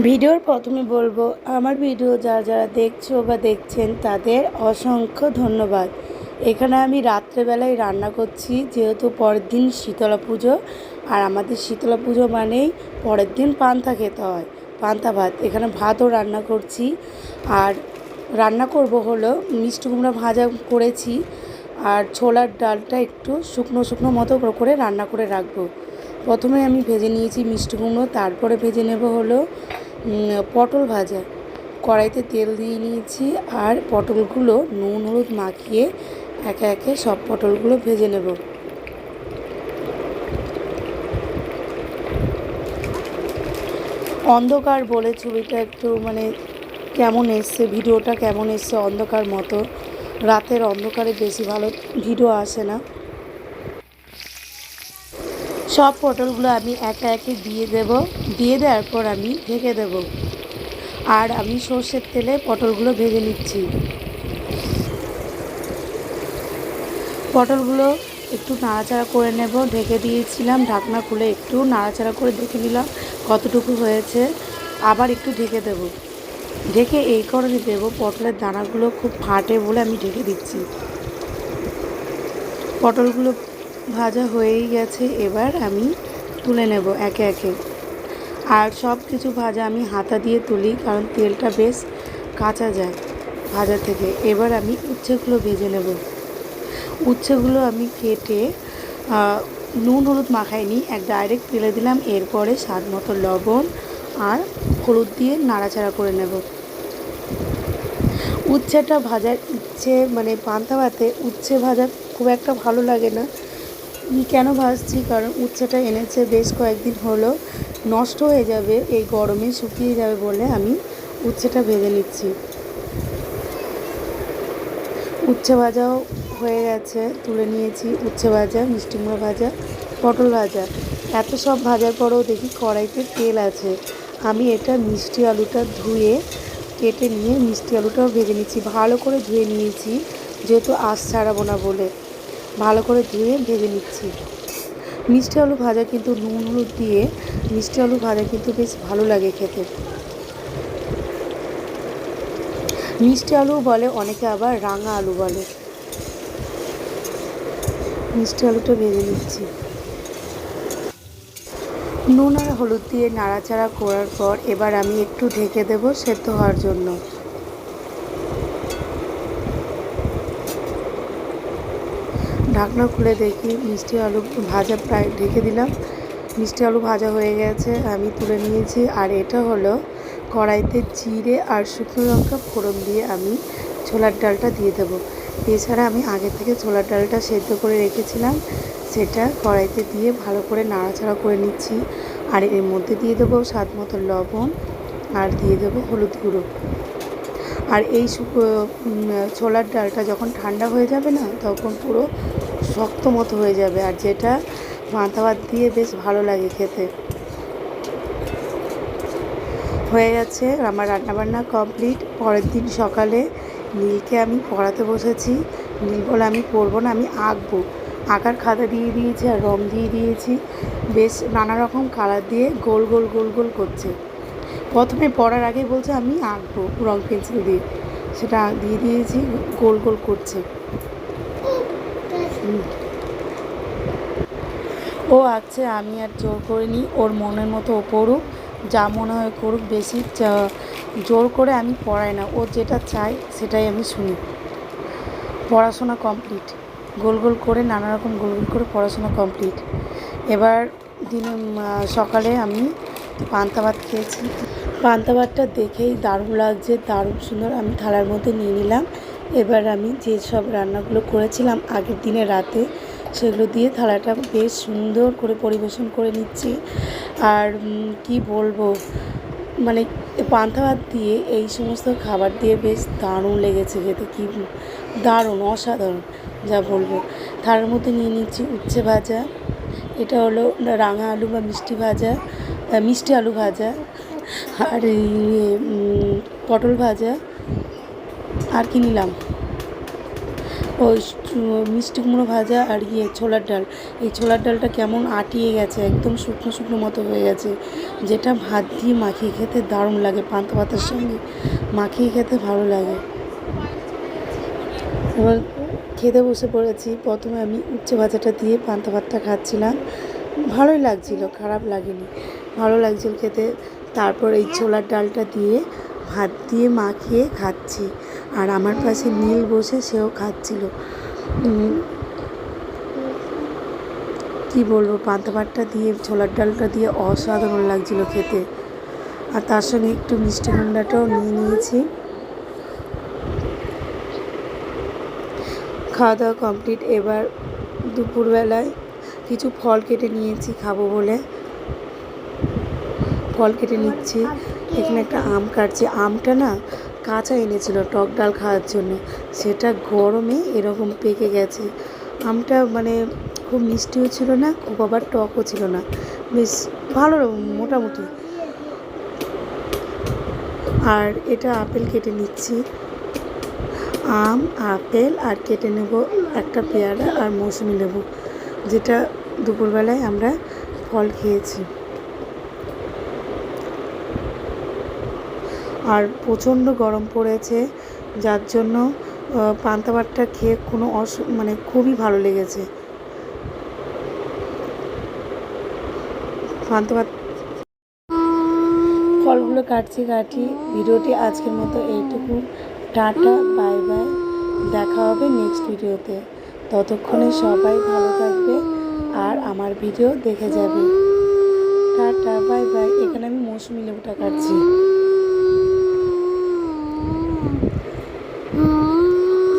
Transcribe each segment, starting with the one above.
ভিডিওর প্রথমে বলব, আমার ভিডিও যারা যারা দেখছ বা দেখছেন, তাদের অসংখ্য ধন্যবাদ। এখানে আমি রাত্রেবেলায় রান্না করছি, যেহেতু পরের দিন শীতলা পুজো, আর আমাদের শীতলা পুজো মানেই পরের দিন পান্তা খেতে হয়, পান্তা ভাত। এখানে ভাতও রান্না করছি, আর রান্না করব হলো মিষ্টি কুমড়া ভাজা করেছি, আর ছোলার ডালটা একটু শুকনো শুকনো মতো করে রান্না করে রাখব। প্রথমে আমি ভেজে নিয়েছি মিষ্টি কুমড়ো, তারপরে ভেজে নেব হলো পটল ভাজা। কড়াইতে তেল দিয়ে নিয়েছি আর পটলগুলো নুন, হলুদ মাখিয়ে একে একে সব পটলগুলো ভেজে নেব। অন্ধকার বলে ছবিটা একটু মানে কেমন এসছে, ভিডিওটা কেমন এসছে অন্ধকার মতো। রাতের অন্ধকারে বেশি ভালো ভিডিও আসে না। সব পটলগুলো আমি একে একে দিয়ে দেব। দিয়ে দেওয়ার পর আমি ঢেকে দেব। আর আমি সর্ষের তেলে পটলগুলো ভেজে নিচ্ছি। পটলগুলো একটু নাড়াচাড়া করে নেব। ঢেকে দিয়েছিলাম। ঢাকনা খুলে একটু নাড়াচাড়া করে দেখে নিলাম কতটুকু হয়েছে। আবার একটু ঢেকে দেব। ঢেকে এই কারণে দেবো পটলের দানাগুলো খুব ফাটে বলে আমি ঢেকে দিচ্ছি। পটলগুলো ভাজা হয়েই গেছে, এবার আমি তুলে নেব একে একে। আর সব কিছু ভাজা আমি হাতা দিয়ে তুলি, কারণ তেলটা বেশ কাঁচা যায় ভাজা থেকে। এবার আমি উচ্ছেগুলো ভেজে নেব। উচ্ছেগুলো আমি কেটে নুন হলুদ মাখাইনি, এক ডাইরেক্ট তেলে দিলাম, এরপরে স্বাদ মতো লবণ আর হলুদ দিয়ে নাড়াচাড়া করে নেব। উচ্ছেটা ভাজার ইচ্ছে মানে পান্তা ভাতে উচ্ছে ভাজা খুব একটা ভালো লাগে না। কেন ভাজছি কারণ উচ্ছেটা এনেছে বেশ কয়েকদিন হলো, নষ্ট হয়ে যাবে, এই গরমে শুকিয়ে যাবে বলে আমি উচ্ছেটা ভেজে নিচ্ছি। উচ্ছে ভাজাও হয়ে গেছে, তুলে নিয়েছি উচ্ছে ভাজা, মিষ্টি কুমড়ো ভাজা, পটল ভাজা। এত সব ভাজার পরেও দেখি কড়াইতে তেল আছে। আমি এটা মিষ্টি আলুটা ধুয়ে কেটে নিয়ে মিষ্টি আলুটাও ভেজে নিচ্ছি, ভালো করে ধুয়ে নিয়েছি, যেহেতু আঁশ ছাড়াবো না বলে। ভালো করে ধুয়ে ভেজে নিচ্ছি। মিষ্টি আলু ভাজা কিন্তু নুন, হলুদ দিয়ে মিষ্টি আলু ভাজা কিন্তু বেশ ভালো লাগে খেতে। মিষ্টি আলু বলে অনেকে আবার রাঙা আলু বলে। মিষ্টি আলুটা ভেজে নিচ্ছি। নুন আর হলুদ দিয়ে নাড়াচাড়া করার পর এবার আমি একটু ঢেকে দেবো সেদ্ধ হওয়ার জন্য। ঢাকনা খুলে দেখি মিষ্টি আলু ভাজা প্রায় ঢেকে দিলাম। মিষ্টি আলু ভাজা হয়ে গেছে, আমি তুলে নিয়েছি। আর এটা হলো কড়াইতে জিরে আর শুকনো লঙ্কা ফোড়ন দিয়ে আমি ছোলার ডালটা দিয়ে দেবো। এছাড়া আমি আগে থেকে ছোলার ডালটা সেদ্ধ করে রেখেছিলাম। সেটা কড়াইতে দিয়ে ভালো করে নাড়াচাড়া করে নিচ্ছি। আর এর মধ্যে দিয়ে দেবো স্বাদ মতো লবণ আর দিয়ে দেবো হলুদ গুঁড়ো। আর এই ছোলার ডালটা যখন ঠান্ডা হয়ে যাবে না, তখন পুরো শক্ত মতো হয়ে যাবে। আর যেটা মাথা ভাত দিয়ে বেশ ভালো লাগে খেতে। হয়ে গেছে আমার রান্নাবান্না কমপ্লিট। পরের দিন সকালে নীলকে আমি পড়াতে বসেছি। নীল বলে, আমি পড়ব না, আমি আঁকবো। আঁকার খাতা দিয়ে দিয়েছি আর রং দিয়ে দিয়েছি। বেশ নানা রকম কালার দিয়ে গোল গোল গোল গোল করছে। প্রথমে পড়ার আগে বলছে, আমি আঁকবো রং পেন্সিল দিয়ে। সেটা দিয়ে দিয়েছি, গোল গোল করছে। ও আঁকছে, আমি আর জোর করে নিই ওর মনের মতো ও পড়ুক, যা মনে হয় করুক, বেশি জোর করে আমি পড়াই না, ও যেটা চায় সেটাই আমি শুনি। পড়াশোনা কমপ্লিট। গোল গোল করে নানা রকম গোল গোল করে পড়াশোনা কমপ্লিট। এবার দিনে সকালে আমি পান্তা ভাত খেয়েছি। পান্তা ভাতটা দেখেই দারুণ লাগছে, দারুণ সুন্দর। আমি থালার মধ্যে নিয়ে নিলাম। এবার আমি যে সব রান্নাগুলো করেছিলাম আগের দিনে রাতে, সেগুলো দিয়ে থালাটা বেশ সুন্দর করে পরিবেশন করে নিচ্ছি। আর কি বলব? মানে পান্তা ভাত দিয়ে এই সমস্ত খাবার দিয়ে বেশ দারুণ লেগেছে খেতে। কি দারুণ, অসাধারণ, যা বলব। থালার মধ্যে নিয়ে নিচ্ছি উচ্ছে ভাজা। এটা হলো রাঙা আলু বা মিষ্টি ভাজা মিষ্টি আলু ভাজা। আর এই, পটল ভাজা আর কি নিলাম? ওই মিষ্টি কুমড়ো ভাজা আর ইয়ে ছোলার ডাল। এই ছোলার ডালটা কেমন আটিয়ে গেছে একদম শুকনো শুকনো মতো হয়ে গেছে। যেটা ভাত দিয়ে মাখিয়ে খেতে দারুণ লাগে পান্তা ভাতের সঙ্গে মাখিয়ে খেতে ভালো লাগে। এবার খেতে বসে পড়েছি। প্রথমে আমি উচ্ছে ভাজাটা দিয়ে পান্তা ভাতটা খাচ্ছিলাম। ভালোই লাগছিল খারাপ লাগেনি। ভালো লাগছিল খেতে। তারপর এই ছোলার ডালটা দিয়ে ভাত দিয়ে মাখিয়ে খাচ্ছি। আর আমার পাশে নীল বসে সেও খাচ্ছিল। কি বলব, পান্তা ভাতটা দিয়ে, ছোলার ডালটা দিয়ে অসাধারণ লাগছিল খেতে। আর তার সঙ্গে একটু মিষ্টি কুমড়াটাও নিয়ে নিয়েছি। খাওয়া দাওয়া কমপ্লিট। এবার দুপুরবেলায় কিছু ফল কেটে নিয়েছি খাব বলে। ফল কেটে নিচ্ছি। এখানে একটা আম কাটছি। আমটা না কাঁচা এনেছিল টক ডাল খাওয়ার জন্য। সেটা গরমে এরকম পেকে গেছে। আমটা মানে খুব মিষ্টিও ছিল না, খুব আবার টকও ছিল না। বেশ ভালো মোটামুটি। আর এটা আপেল কেটে নিচ্ছি। আম, আপেল আর কেটে নেব একটা পেয়ারা আর মৌসুমি লেবু, যেটা দুপুরবেলায় আমরা ফল খেয়েছি। আর প্রচণ্ড গরম পড়েছে, যার জন্য পান্তা ভাতটা খেয়ে কোনো অস মানে খুবই ভালো লেগেছে। পান্তা ভাত ফলগুলো কাটছি কাটি, ভিডিওটি আজকের মতো এইটুকু। টাটা, বাই বাই, দেখা হবে নেক্সট ভিডিওতে। ততক্ষণে সবাই ভালো থাকবে আর আমার ভিডিও দেখে যাবে। টাটা, বাই বাই, এখানে আমি মৌসুমি লেবুটা কাটছি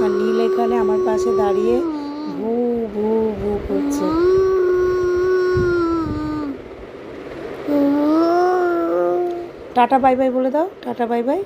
আর নীল এখানে আমার পাশে দাঁড়িয়ে ভু ভু ভু করছে। টাটা বাই বাই বলে দাও, টাটা বাই বাই।